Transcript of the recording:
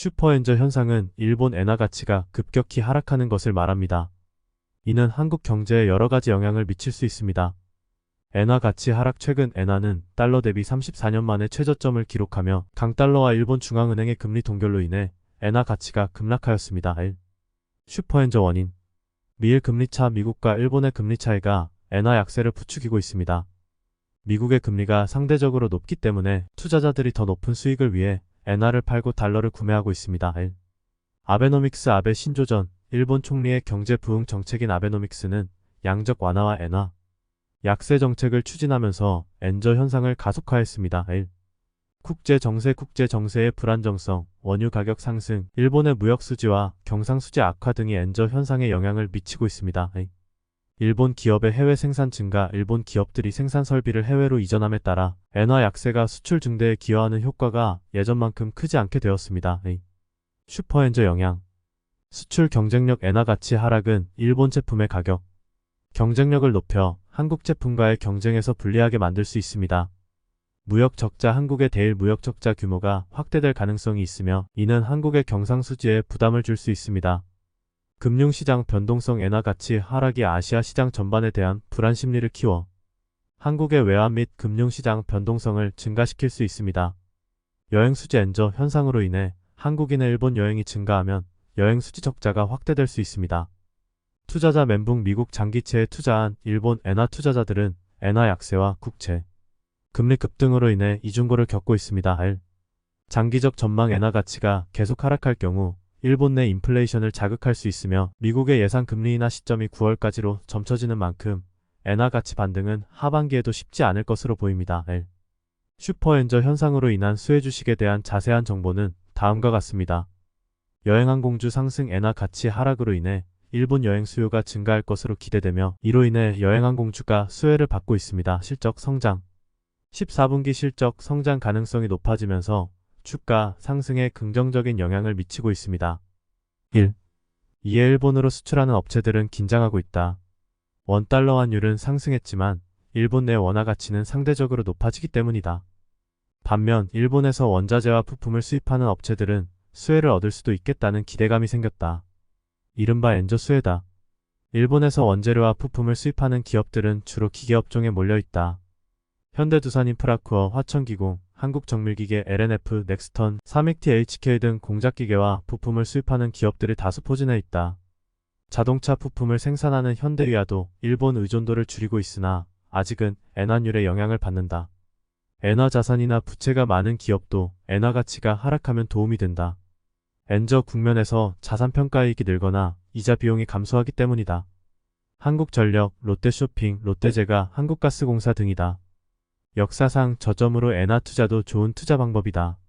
슈퍼엔저 현상은 일본 엔화 가치가 급격히 하락하는 것을 말합니다. 이는 한국 경제에 여러 가지 영향을 미칠 수 있습니다. 엔화 가치 하락 최근 엔화는 달러 대비 34년 만에 최저점을 기록하며 강달러와 일본 중앙은행의 금리 동결로 인해 엔화 가치가 급락하였습니다. 1. 슈퍼엔저 원인 미일 금리차 미국과 일본의 금리 차이가 엔화 약세를 부추기고 있습니다. 미국의 금리가 상대적으로 높기 때문에 투자자들이 더 높은 수익을 위해 엔화를 팔고 달러를 구매하고 있습니다. 1. 아베노믹스 아베 신조전 일본 총리의 경제 부흥 정책인 아베노믹스는 양적 완화와 엔화 약세 정책을 추진하면서 엔저 현상을 가속화했습니다. 1. 국제 정세 국제 정세의 불안정성, 원유 가격 상승, 일본의 무역 수지와 경상 수지 악화 등이 엔저 현상에 영향을 미치고 있습니다. 2. 일본 기업의 해외 생산 증가, 일본 기업들이 생산 설비를 해외로 이전함에 따라 엔화 약세가 수출 증대에 기여하는 효과가 예전만큼 크지 않게 되었습니다. 2. 슈퍼엔저 영향 수출 경쟁력 엔화 가치 하락은 일본 제품의 가격, 경쟁력을 높여 한국 제품과의 경쟁에서 불리하게 만들 수 있습니다. 무역 적자 한국의 대일 무역 적자 규모가 확대될 가능성이 있으며 이는 한국의 경상수지에 부담을 줄 수 있습니다. 금융시장 변동성 엔화 가치 하락이 아시아 시장 전반에 대한 불안 심리를 키워 한국의 외환 및 금융시장 변동성을 증가시킬 수 있습니다. 여행 수지 엔저 현상으로 인해 한국인의 일본 여행이 증가하면 여행 수지 적자가 확대될 수 있습니다. 투자자 멘붕 미국 장기채에 투자한 일본 엔화 투자자들은 엔화 약세와 국채, 금리 급등으로 인해 이중고를 겪고 있습니다. R. 장기적 전망 엔화 가치가 계속 하락할 경우 일본 내 인플레이션을 자극할 수 있으며 미국의 예상 금리 인하 시점이 9월까지로 점쳐지는 만큼 엔화 가치 반등은 하반기에도 쉽지 않을 것으로 보입니다. L. 슈퍼엔저 현상으로 인한 수혜 주식에 대한 자세한 정보는 다음과 같습니다. 여행항공주 상승 엔화 가치 하락으로 인해 일본 여행 수요가 증가할 것으로 기대되며 이로 인해 여행항공주가 수혜를 받고 있습니다. 실적 성장 14분기 실적 성장 가능성이 높아지면서 주가 상승에 긍정적인 영향을 미치고 있습니다. 1. 이에 일본으로 수출하는 업체들은 긴장하고 있다. 원달러 환율은 상승했지만 일본 내 원화 가치는 상대적으로 높아지기 때문이다. 반면 일본에서 원자재와 부품을 수입하는 업체들은 수혜를 얻을 수도 있겠다는 기대감이 생겼다. 이른바 엔저 수혜다. 일본에서 원재료와 부품을 수입하는 기업들은 주로 기계업종에 몰려있다. 현대두산인프라쿠어, 화천기공, 한국정밀기계, LNF, 넥스턴, 삼익티 HK 등 공작기계와 부품을 수입하는 기업들이 다수 포진해 있다. 자동차 부품을 생산하는 현대위아도 일본 의존도를 줄이고 있으나 아직은 엔화율의 영향을 받는다. 엔화 자산이나 부채가 많은 기업도 엔화 가치가 하락하면 도움이 된다. 엔저 국면에서 자산 평가이익이 늘거나 이자 비용이 감소하기 때문이다. 한국전력, 롯데쇼핑, 롯데제가, 한국가스공사 등이다. 역사상 저점으로 엔화 투자도 좋은 투자 방법이다.